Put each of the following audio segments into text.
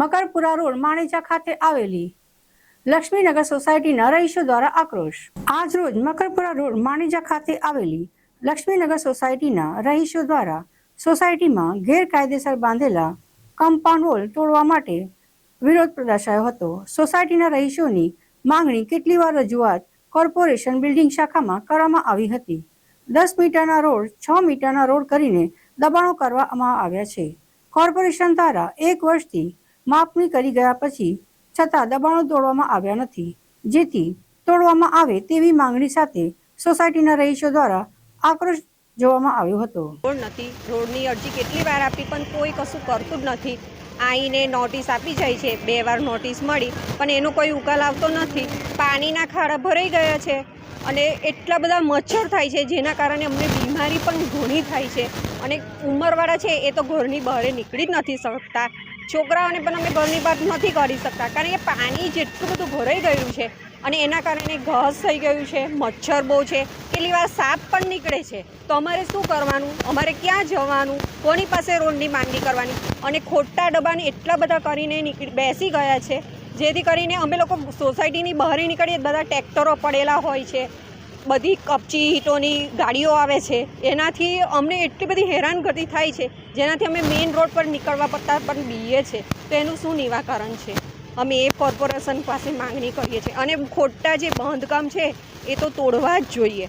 Makarpura road, Maneja ખાતે આવેલી લક્ષ્મીનગર સોસાયટીના રહીશો દ્વારા આક્રોશ. આજ રોજ મકરપુરા રોડ, માણેજા ખાતે આવેલી લક્ષ્મીનગર સોસાયટીના રહીશો દ્વારા સોસાયટીમાં ગેરકાયદેસર બાંધેલા કમ્પાઉન્ડ વોલ તોડવા માટે વિરોધ પ્રદર્શાયો હતો. સોસાયટીના રહીશોની માંગણી કેટલી વાર રજૂઆત કોર્પોરેશન બિલ્ડિંગ શાખામાં કરવામાં આવી હતી. દસ મીટરના રોડ, છ મીટરના રોડ કરીને દબાણો કરવામાં આવ્યા છે. કોર્પોરેશન દ્વારા એક વર્ષથી માપણી કરી ગયા પછી છતાં દબાણો તોડવામાં આવ્યા નથી. જેથી તોડવામાં આવે તેવી માંગણી સાથે સોસાયટીના રહીશો દ્વારા આક્રોશ જોવામાં આવ્યો હતો. નથી. રોડની અરજી કેટલી વાર આપી પણ કોઈ કશું કરતું જ નથી. આવીને નોટિસ આપી જાય છે. બે વાર નોટિસ મળી, પણ એનો કોઈ ઉકેલ આવતો નથી. પાણીના ખાડા ભરાઈ ગયા છે અને એટલા બધા મચ્છર થાય છે, જેના કારણે અમને બીમારી પણ ઘણી થાય છે. અને ઉંમરવાળા છે એ તો ઘરની બહાર નીકળી જ નથી શકતા. છોકરાઓને પણ અમે ઘરની બહાર નથી કરી શકતા. કારણ કે પાણી જેટલું બધું ભરાઈ ગયું છે અને એના કારણે ઘાસ થઈ ગયું છે, મચ્છર બહુ છે, કેટલી વાર સાપ પણ નીકળે છે. તો અમારે શું કરવાનું? અમારે ક્યાં જવાનું? કોની પાસે રોડની માંગણી કરવાની? અને ખોટા ડબ્બાને એટલા બધા કરીને બેસી ગયા છે, જેથી કરીને અમે લોકો સોસાયટીની બહાર નીકળીએ બધા ટ્રેક્ટરો પડેલા હોય છે બધી કપચી હીટોની ગાડીઓ આવે છે, એનાથી અમને એટલી બધી હેરાનગતિ થાય છે, જેનાથી અમે મેઇન રોડ પર નીકળવા પડતા પણ બીએ છે, તો એનું શું નિવાકરણ છે? અમે એ કોર્પોરેશન પાસે માંગણી કરીએ છીએ. અને ખોટા જે બાંધકામ છે, એ તો તોડવા જ જોઈએ.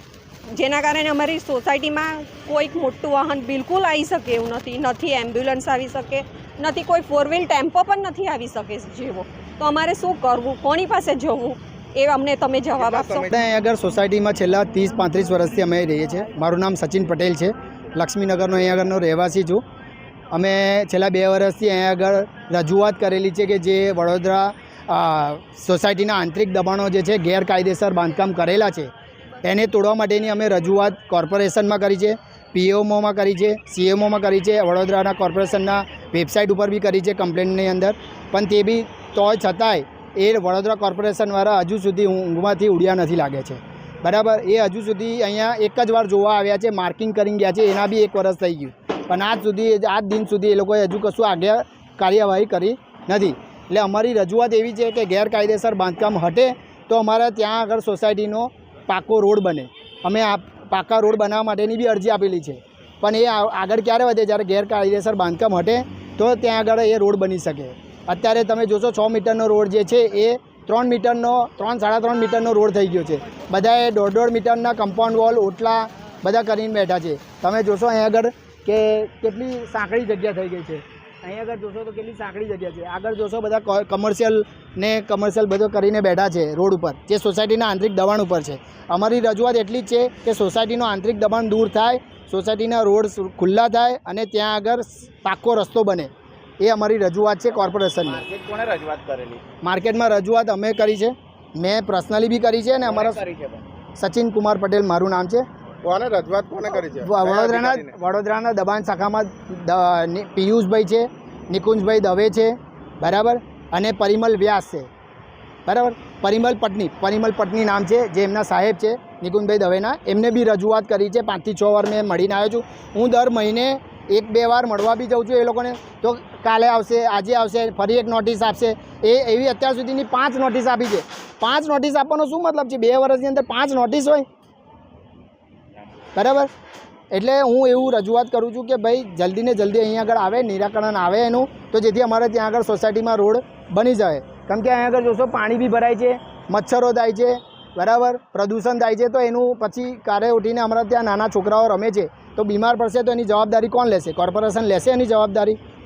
જેના કારણે અમારી સોસાયટીમાં કોઈક મોટું વાહન બિલકુલ આવી શકે એવું નથી. નથી એમ્બ્યુલન્સ આવી શકે, નથી કોઈ ફોર વ્હીલ ટેમ્પો પણ નથી આવી શકે જેવો. તો અમારે શું કરવું? કોની પાસે જવું? એ અમને તમે જવાબ આપશો? આગળ સોસાયટીમાં છેલ્લા ત્રીસ પાંત્રીસ વર્ષથી અમે રહીએ છીએ. મારું નામ સચિન પટેલ છે. લક્ષ્મીનગરનો અહીંયા આગળનો રહેવાસી છું. અમે છેલ્લા બે વર્ષથી અહીંયા આગળ રજૂઆત કરેલી છે કે જે વડોદરા સોસાયટીના આંતરિક દબાણો જે છે ગેરકાયદેસર બાંધકામ કરેલા છે એને તોડવા માટેની અમે રજૂઆત કોર્પોરેશનમાં કરી છે પીએમઓમાં કરી છે સીએમઓમાં કરી છે વડોદરાના કોર્પોરેશનના વેબસાઇટ ઉપર બી કરી છે કમ્પ્લેન્ટની અંદર. પણ તે બી તોય છતાંય એ વડોદરા કોર્પોરેશનવાળા હજુ સુધી ઊંઘમાંથી ઉડ્યા નથી લાગે છે. બરાબર? એ હજુ સુધી અહીંયા એક જ વાર જોવા આવ્યા છે, માર્કિંગ કરીને ગયા છે, એના બી એક વર્ષ થઈ ગયું. પણ આજ સુધી, આજ દિન સુધી એ લોકોએ હજુ કશું આગળ કાર્યવાહી કરી નથી. એટલે અમારી રજૂઆત એવી છે કે ગેરકાયદેસર બાંધકામ હટે તો અમારા ત્યાં આગળ સોસાયટીનો પાકો રોડ બને. અમે આ પાકા રોડ બનાવવા માટેની બી અરજી આપેલી છે. પણ એ આગળ ક્યારે વધે? જ્યારે ગેરકાયદેસર બાંધકામ હટે તો ત્યાં આગળ એ રોડ બની શકે. અત્યારે તમે જોશો છ મીટરનો રોડ જે છે એ ત્રણ મીટરનો, ત્રણ, સાડા ત્રણ મીટરનો રોડ થઈ ગયો છે. બધાએ દોઢ દોઢ મીટરના કમ્પાઉન્ડ વોલ ઓટલા બધા કરીને બેઠા છે. તમે જોશો અહીં આગળ કે કેટલી સાંકડી જગ્યા થઈ ગઈ છે. અહીં આગળ જોશો તો કેટલી સાંકડી જગ્યા છે. આગળ જોશો બધા કમર્શિયલ ને કમર્શિયલ બધો કરીને બેઠા છે રોડ ઉપર, જે સોસાયટીના આંતરિક દબાણ ઉપર છે. અમારી રજૂઆત એટલી જ છે કે સોસાયટીનો આંતરિક દબાણ દૂર થાય સોસાયટીના રોડ ખુલ્લા થાય અને ત્યાં આગળ પાક્કો રસ્તો બને. એ અમારી રજૂઆત છે કોર્પોરેશનની. માર્કેટ કોને રજૂઆત કરેલી? માર્કેટમાં રજૂઆત અમે કરી છે. મેં પર્સનલી બી કરી છે અને અમારા? સચિન કુમાર પટેલ મારું નામ છે. કોને રજૂઆત કોને કરી છે? વડોદરાના વડોદરાના દબાણ શાખામાં પિયુષભાઈ છે નિકુંજભાઈ દવે છે બરાબર? અને પરિમલ વ્યાસ છે. બરાબર? પરિમલ પટની પરિમલ પટની નામ છે જે એમના સાહેબ છે નિકુંજભાઈ દવેના. એમને બી રજૂઆત કરી છે. પાંચથી છ વાર મેં મળીને આવ્યો છું. હું દર મહિને એક, બે વાર મળવા બી જાઉં છું એ લોકોને. તો કાલે આવશે, આજે આવશે, ફરી એક નોટિસ આપશે. એ, એવી અત્યાર સુધીની પાંચ નોટિસ આપી છે. પાંચ નોટિસ આપવાનો શું મતલબ છે? બે વર્ષની અંદર પાંચ નોટિસ હોય? બરાબર? એટલે હું એવું રજૂઆત કરું છું કે ભાઈ, જલ્દી ને જલ્દી અહીં આગળ આવે, નિરાકરણ આવે એનું, તો જેથી અમારે ત્યાં આગળ સોસાયટીમાં રોડ બની જાય. કેમ કે અહીં આગળ જોશો, પાણી બી ભરાય છે, મચ્છરો થાય છે, બરાબર? પ્રદૂષણ થાય છે, તો એનું પછી કારે ઉઠીને અમારા ત્યાં નાના છોકરાઓ રમે છે. તો બીમાર પડશે તો એની જવાબદારી કોણ લેશે? કોર્પોરેશન લેશે એની જવાબદારી?